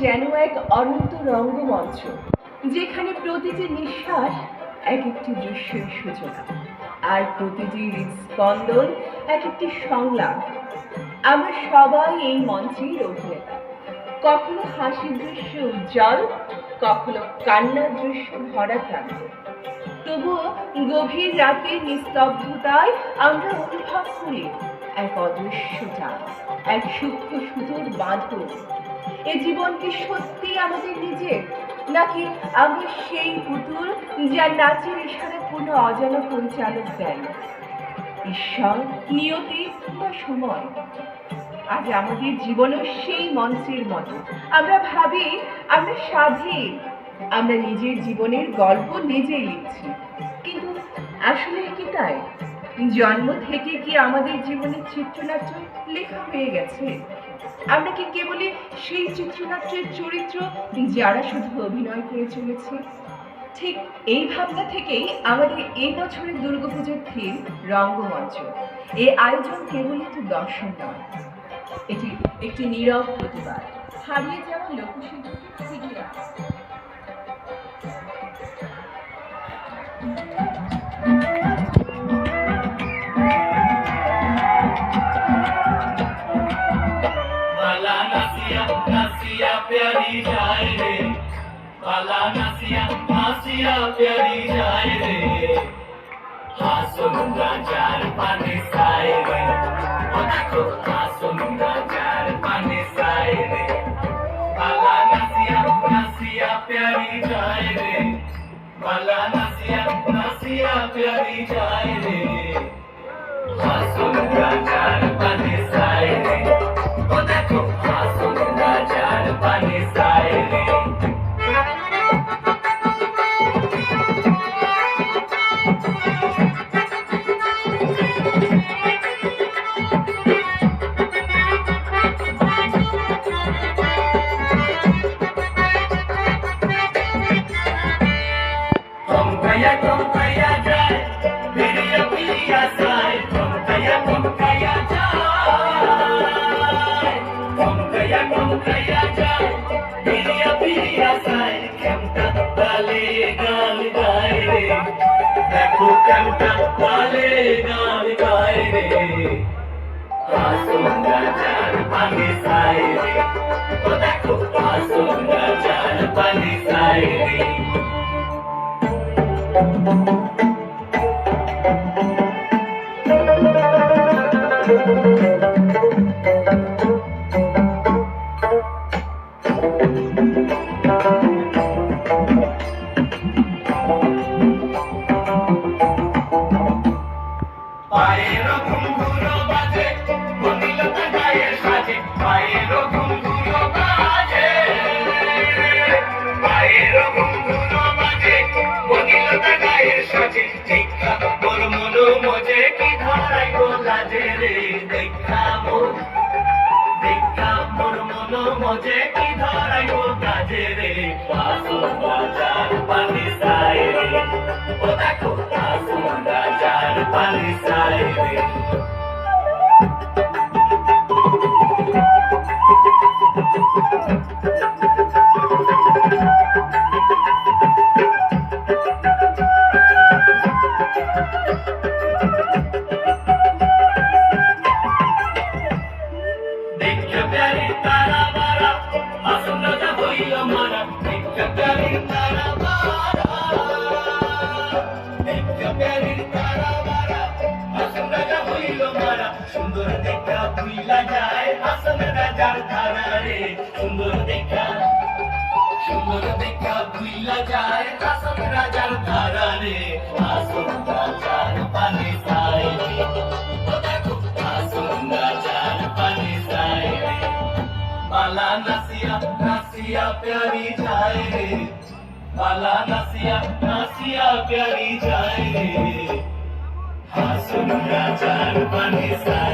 যেন এক অনন্ত রঙ্গমঞ্চ, যেখানে প্রতিটি নিঃশ্বাস এক একটি দৃশ্যের সূচনা, আর প্রতিটি হৃদস্পন্দন এক একটি সংলাপ। আমরা সবাই এই মঞ্চের অভিনেতা কখনো হাসি দৃশ্য উজ্জ্বল, কখনো কান্নার দৃশ্য ভরা ক্রান্ত তবুও গভীর রাতের নিস্তব্ধতায় আমরা অনুভব করি এক অদৃশ্য টান এক সূক্ষ্ম সুতোর বাঁধন এ জীবন কি সত্যি আমাদের নিজের? নাকি আমরা সেই পুতুল যার নাচের ইশারা কোনো অজানা পরিচালক দেন? ঈশ্বর, নিয়তি বা সময়? আজ আমাদের জীবনও সেই মঞ্চের মতো। আমরা ভাবি, আমরা স্বাধীন আমরা নিজের জীবনের গল্প নিজেই লিখছি। কিন্তু আসলে কি তাই? জন্ম থেকে কি আমাদের জীবনের চিত্রনাট্য লেখা হয়ে গেছে? আমরা কি কেবলই সেই চিত্রনাট্যের চরিত্র যারা শুধু অভিনয় করে চলেছে? ঠিক এই ভাবনা থেকেই আমাদের এই বছরের দুর্গাপুজোর থিম রঙ্গমঞ্চ। এই আয়োজন কেবল একটি দর্শন নয়, এটি একটি নীরব প্রতিবাদ। হারিয়ে যাওয়া আনা नसिया प्यारी जाए रे बाला नसिया नसिया प्यारी जाए रे हासुंगा चार पाने साए रे ओ देखो हासुंगा चार पाने साए रे बाला नसिया नसिया प्यारी जाए रे बाला नसिया नसिया प्यारी जाए रे हासुंगा चार पाने साए रे Esa বিরিয়া বিরিয়া সায়, কেমটা তালে গান গায় রে। দেখো কেমটা তালে গান গায় রে। হাসুন্দা চার পানি সায় রে। ও দেখো হাসুন্দা চার পানি সায় রে। পায়ের মজে। কি ধরাই গো লাজে রে? দেখা মোর। যায় আসন রাজার ধারা রে সুন্দর দেখা সুন্দর দেখা ভুইলা যায় আসন রাজার ধারা রে আসন রাজার পানি সাই রে ও দেখো আসন রাজার পানি সাই রে মালা নাসিয়া নাসিয়া প্যারি যায় রে মালা নাসিয়া নাসিয়া প্যারি যায় রে হাসুন রাজার পানি সাই